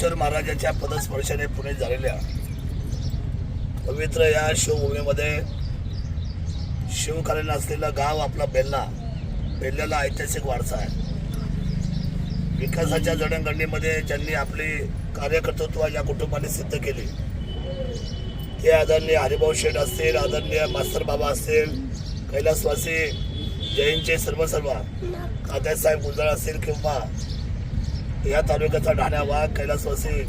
ज्ञानेश्वर महाराजांच्या पदस्पर्शाने पुणे झालेल्या पवित्र या शिवभूमीमध्ये शिवकालीन असलेलं गाव आपला बेल्ला बेल्ल्याला ऐतिहासिक वारसा आहे. विकासाच्या जडणघडणीमध्ये ज्यांनी आपली कार्यकर्तृत्व या कुटुंबाने सिद्ध केली ते आदरणीय हरिभाऊ शेठ असतील आदरणीय मास्तर बाबा असतील कैलासवासी जैनचे सर्व सर्व तात्यासाहेब गुंजाळ असतील किंवा या तालुक्याचा ढाण्या वाघ कैलासवासी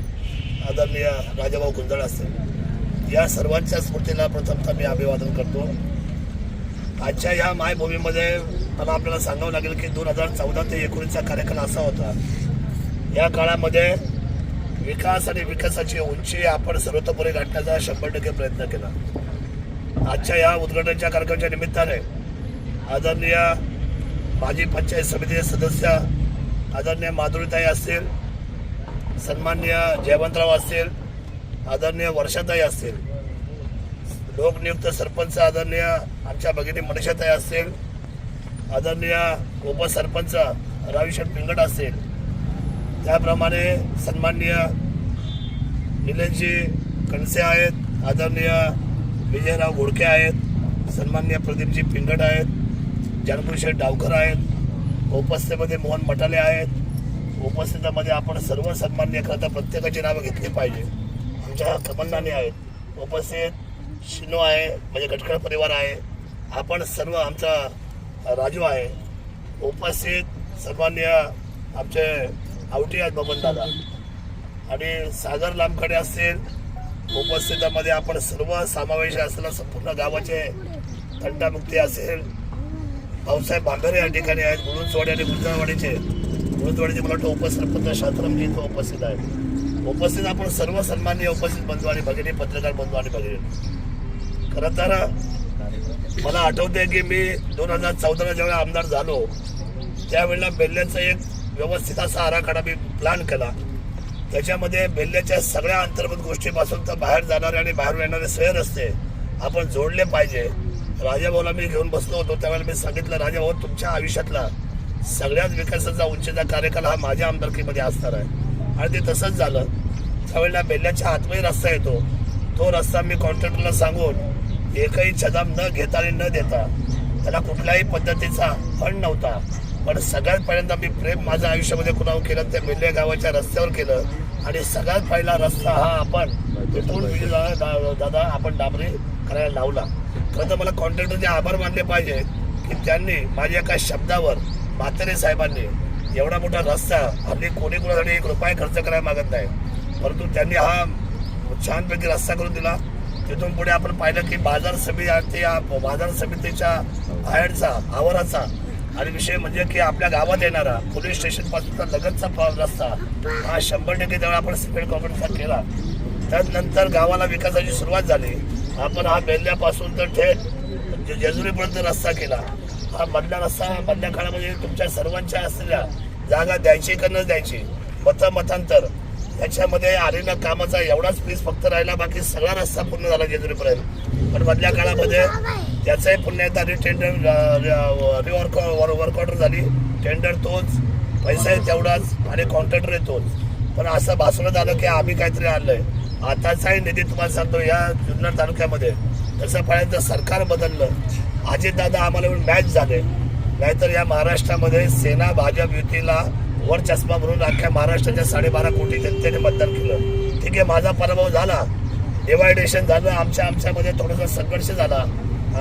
आदरणीय राजाभाऊ गुंजाळ असतील. या सर्वांच्या स्मृतीला प्रथमतः मी अभिवादन करतो. आजच्या या मायभूमीमध्ये मला आपल्याला सांगावं लागेल की दोन हजार चौदा ते एकोणीसचा कार्यक्रम असा होता. या काळामध्ये विकास आणि विकासाची उंची आपण सर्वतोपरी गाठण्याचा शंभर टक्के प्रयत्न केला. आजच्या या उद्घाटनाच्या कार्यक्रमाच्या निमित्ताने आदरणीय माजी पंचायत समितीचे सदस्य आदरणीय माधुरीताई असतील सन्माननीय जयवंतराव असतील आदरणीय वर्षाताई असतील लोकनियुक्त सरपंच आदरणीय आमच्या भगिनी मनीषाताई असतील आदरणीय उपसरपंच राविशेठ पिंगट असतील त्याप्रमाणे सन्मान्य निलनजी कणसे आहेत आदरणीय विजयराव घोडके आहेत सन्मान्य प्रदीपजी पिंगट आहेत जानभूषण डावकर आहेत उपस्थितीमध्ये मोहन मटाले आहेत. उपस्थितामध्ये आपण सर्व सन्मान्य करता प्रत्येकाची नावं घेतली पाहिजे. आमच्या कमलनाने आहेत. उपस्थित शिनो आहे म्हणजे गटकळ परिवार आहे. आपण सर्व आमचा राजू आहे. उपस्थित सन्मान्य आमचे आवटी आहेत बबन दादा. आणि सागर लांबकडे असतील. उपस्थितामध्ये आपण सर्व समावेश असलेला संपूर्ण गावाचे थंडामुक्ती असेल. भाऊसाहेब भांगरे या ठिकाणी आहेत. गुळुंचवाडी आणि गुंजळवाडीचे गुळुंचवाडीचे मला वाटतं उपसरपंच शास्त्रमजी इथं उपस्थित आहेत. उपस्थित आपण सर्व सन्मान्य उपस्थित बंधू आणि भगिनी पत्रकार बंधू आणि भगिनी. खरं तर मला आठवते की मी दोन हजार चौदाला ज्यावेळेला आमदार झालो त्यावेळेला बेल्ल्याचा एक व्यवस्थित असा आराखडा मी प्लॅन केला. त्याच्यामध्ये बेल्ल्याच्या सगळ्या अंतर्गत गोष्टीपासून तर बाहेर जाणारे आणि बाहेरून येणारे सैर रस्ते आपण जोडले पाहिजे. राजाभाऊला मी घेऊन बसलो होतो. त्यावेळेला मी सांगितलं राजाभाऊ तुमच्या आयुष्यातला सगळ्यात विकासाचा उंचीचा कार्यकाल हा माझ्या आमदारकीमध्ये असणार आहे. आणि ते तसंच झालं. त्यावेळेला बेल्ल्याच्या आतमध्ये रस्ता येतो. तो रस्ता मी कॉन्ट्रॅक्टरला सांगून एकही छदाम न घेता आणि न देता त्याला कुठल्याही पद्धतीचा फंड नव्हता. पण सगळ्यात पहिल्यांदा मी प्रेम माझ्या आयुष्यामध्ये कुणावर केलं ते बेल्ले गावाच्या रस्त्यावर केलं. आणि सगळ्यात पहिला रस्ता हा आपण तिथून दादा आपण डाबरे करायला लावला. खरं मला कॉन्ट्रॅक्टरचे आभार मानले पाहिजे की त्यांनी माझ्या एका शब्दावर म्हातारे साहेबांनी एवढा मोठा रस्ता हल्ली कोणी कोणासाठी एक रुपये खर्च करायला मागत नाही. परंतु त्यांनी हा छानपैकी रस्ता करून दिला. तिथून पुढे आपण पाहिलं की बाजार समिती बाजार समितीच्या बाहेरचा आवाराचा आणि विषय म्हणजे की आपल्या गावात येणारा पोलीस स्टेशन पासूनचा लगतचा रस्ता हा शंभर टक्के जवळ आपण सिमेंट कॉन्क्रीटचा केला. त्यानंतर गावाला विकासाची सुरुवात झाली. आपण हा बेल्ल्यापासून तर थेट जेजुरीपर्यंत रस्ता केला. हा मधला रस्ता मधल्या काळामध्ये तुमच्या सर्वांच्या असलेल्या जागा द्यायची का न द्यायची मतमतांतर त्याच्यामध्ये आलेल्या कामाचा एवढाच पीस फक्त राहिला बाकी सगळा रस्ता पूर्ण झाला जेजुरीपर्यंत. पण मधल्या काळामध्ये त्याचाही पुन्हा एकदा रिटेंडर रिवर्क वर्क ऑर्डर झाली. टेंडर तोच पैसाही तेवढाच आणि कॉन्ट्रॅक्टर तोच. पण असं भासवण्यात आलं की आम्ही काहीतरी आणलंय. आताचाही निधी तुम्हाला सांगतो या जुन्नर तालुक्यामध्ये तसं पाहिजे तर सरकार बदललं. अजितदादा आम्हाला मॅच झाले. नाहीतर या महाराष्ट्रामध्ये सेना भाजप युतीला वर चष्मा म्हणून अख्ख्या महाराष्ट्राच्या साडेबारा कोटी जनतेने मतदान केलं. ठीक आहे माझा पराभव झाला. डिवायडेशन झालं आमच्या आमच्यामध्ये थोडासा संघर्ष झाला.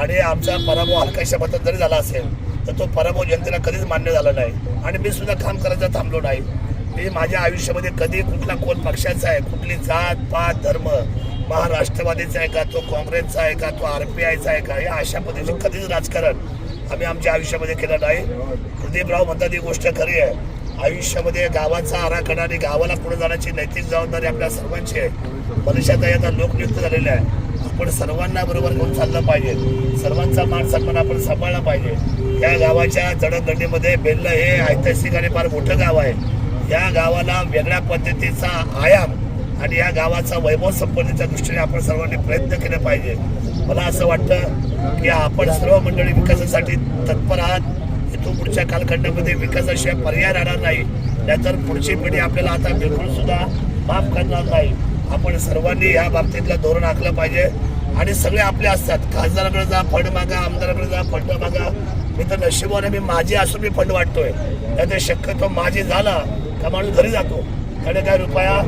आणि आमचा पराभव हलकाशा मतात जरी झाला असेल तर तो पराभव जनतेला कधीच मान्य झाला नाही. आणि मी सुद्धा काम करायचं थांबलो नाही. मी माझ्या आयुष्यामध्ये कधी कुठला कोण पक्षाचा आहे कुठली जात पात धर्म महाराष्ट्रवादीचा आहे का तो काँग्रेसचा आहे का तो आर पी आयचा आहे का हे अशा पद्धतीचं कधीच राजकारण आम्ही आमच्या आयुष्यामध्ये केलं नाही. कृदीपराव म्हणतात ही गोष्ट खरी आहे. आयुष्यामध्ये गावाचा आराखडा आणि गावाला पुढे जाण्याची नैतिक जबाबदारी आपल्या सर्वांची आहे. मनुष्यात आता लोकनियुक्त झालेले आहे. आपण सर्वांना बरोबर घेऊन चाललं पाहिजे. सर्वांचा मान सन्मान आपण सांभाळला पाहिजे. या गावाच्या जडणघडणीमध्ये बेल्ल हे ऐतिहासिक आणि फार मोठं गाव आहे. या गावाला वेगळ्या पद्धतीचा आयाम आणि या गावाचा वैभव संपत्तीच्या दृष्टीने आपण सर्वांनी प्रयत्न केले पाहिजे. मला असं वाटतं की आपण सर्व मंडळी विकासासाठी तत्पर आहात. इथून पुढच्या कालखंडामध्ये विकासाशिवाय पर्याय राहणार नाही. त्यानंतर पुढची पिढी आपल्याला आता बिलकुल सुद्धा माफ करणार नाही. आपण सर्वांनी या बाबतीतलं धोरण आखलं पाहिजे. आणि सगळे आपले असतात. खासदाराकडे जा फंड मागा आमदाराकडे जा फंड मागा. मी तर नशिबाने मी माझी असून मी फंड वाटतोय. त्यात शक्यतो माझी झाला का माणूस घरी जातो? त्याने काय रुपया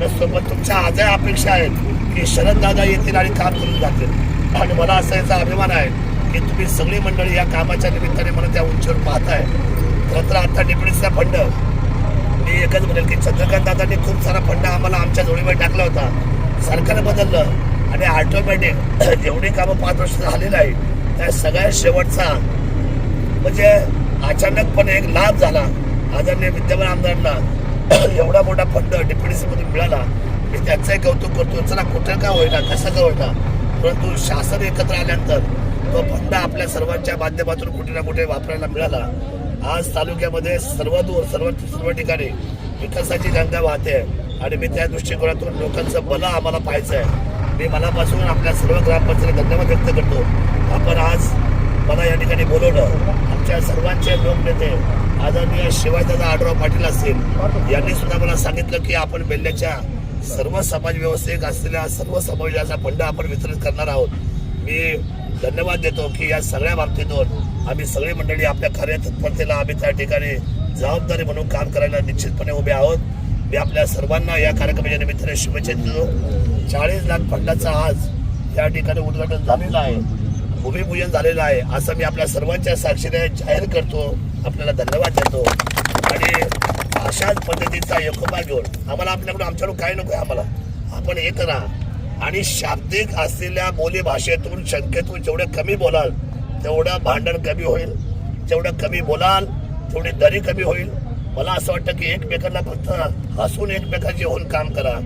नसतो. पण तुमच्या आजही अपेक्षा आहेत की शरद दादा येतील आणि काम करून जातील. आणि मला असा याचा अभिमान आहे की तुम्ही सगळी मंडळी या कामाच्या निमित्ताने मला त्या उंचीवर पाहताय. खरं तर आता निपडीचा फंड. मी एकच म्हणेल की चंद्रकांत दादांनी खूप सारा फंड आम्हाला आमच्या जोडीवर टाकला होता. सरकार बदललं आणि ऑटोमॅटिक जेवढी कामं पाच वर्ष झालेलं आहे त्या सगळ्या शेवटचा म्हणजे अचानकपणे एक लाभ झाला. आदरणीय विद्यमान आमदारांना एवढा मोठा फंड डिप्युटी मिळाला मी त्याचंही कौतुक करतो चला कुठं का होईना कसं का होईना? परंतु शासन एकत्र आल्यानंतर तो फंड आपल्या सर्वांच्या माध्यमातून कुठे ना कुठे वापरायला मिळाला. आज तालुक्यामध्ये सर्व दूर सर्व सर्व ठिकाणी विकासाची गंगा वाहते आणि मी त्या दृष्टिकोनातून लोकांचं बल आम्हाला पाहायचं आहे. मी मनापासून आपल्या सर्व ग्रामपंचायत धन्यवाद व्यक्त करतो. आपण आज मला या ठिकाणी बोलवलं. आमच्या सर्वांचे लोकनेते आदरणीय शिवाजीदादा आडराव पाटील असतील यांनी सुद्धा मला सांगितलं की आपण बेल्ल्याच्या सर्व समाज व्यवस्थेत असलेल्या सर्व समाजाचा फंड आपण वितरित करणार आहोत. मी धन्यवाद देतो की या सगळ्या बाबतीतून आम्ही सगळी मंडळी आपल्या कार्य तत्परतेला आम्ही त्या ठिकाणी जबाबदारी म्हणून काम करायला निश्चितपणे उभे आहोत. मी आपल्या सर्वांना या कार्यक्रमाच्या निमित्ताने शुभेच्छा देतो. चाळीस लाख फंडाचा आज या ठिकाणी उद्घाटन झालेलं आहे. भूमिपूजन झालेलं आहे. असं मी आपल्या सर्वांच्या साक्षीने जाहीर करतो. आपल्याला धन्यवाद देतो. आणि अशाच पद्धतीचा एकोपा घेऊन आम्हाला आपल्याकडून आमच्याकडून काय नको आहे आम्हाला. आपण एक राहा. आणि शाब्दिक असलेल्या बोलीभाषेतून शंकेतून जेवढं कमी बोलाल तेवढं भांडण कमी होईल. जेवढं कमी बोलाल तेवढी दरी कमी होईल. मला असं वाटतं की एकमेकांना फक्त हसून एकमेकांचे होऊन काम करा.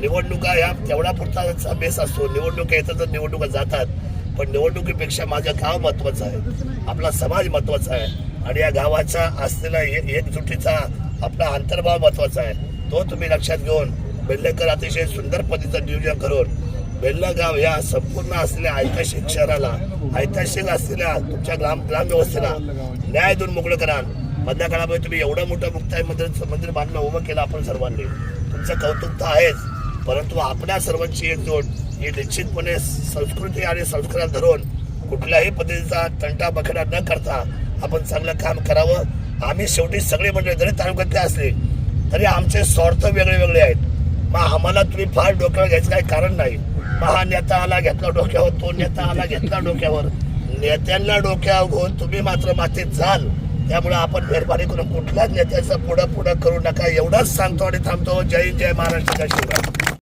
निवडणुका या तेवढा पुरता बेस असतो. निवडणुका येतात तर निवडणुका जातात. पण निवडणुकीपेक्षा माझं गाव महत्वाचं आहे. आपला समाज महत्त्वाचा आहे. आणि या गावाचा असलेला एकजुटीचा आपला अंतर्भाव महत्त्वाचा आहे. तो तुम्ही लक्षात घेऊन बेल्लेकर अतिशय सुंदर पद्धतीचं नियोजन करून बेल्लागाव या संपूर्ण असलेल्या ऐतिहासिक शहराला ऐतिहासिक असलेल्या तुमच्या ग्राम ग्रामव्यवस्थेला न्याय देऊन मोकळं करा. मधल्या काळामध्ये तुम्ही एवढं मोठं मुक्ताई मंदिर मंदिर बांधणं उभं केलं आपण सर्वांनी. तुमचं कौतुक तर आहेच परंतु आपल्या सर्वांची एकजूट ही निश्चितपणे संस्कृती आणि संस्कार धरून कुठल्याही पद्धतीचा तंटा बखडा न करता आपण चांगलं काम करावं. आम्ही शेवटी सगळे मंडळी जरी तालुक्यातले असले तरी आमचे स्वार्थ वेगळे वेगळे आहेत. मग आम्हाला तुम्ही फार डोक्यावर घ्यायचं काही कारण नाही. मग हा नेता आला घेतला डोक्यावर तो नेता आला घेतला डोक्यावर. नेत्यांना डोक्यावर घेऊन तुम्ही मात्र मातीत जाल. त्यामुळे आपण मेहरबानी करून कुठल्याच नेत्याचं पुढं पुढं करू नका. एवढंच सांगतो आणि थांबतो. जय जय महाराष्ट्र शिवराय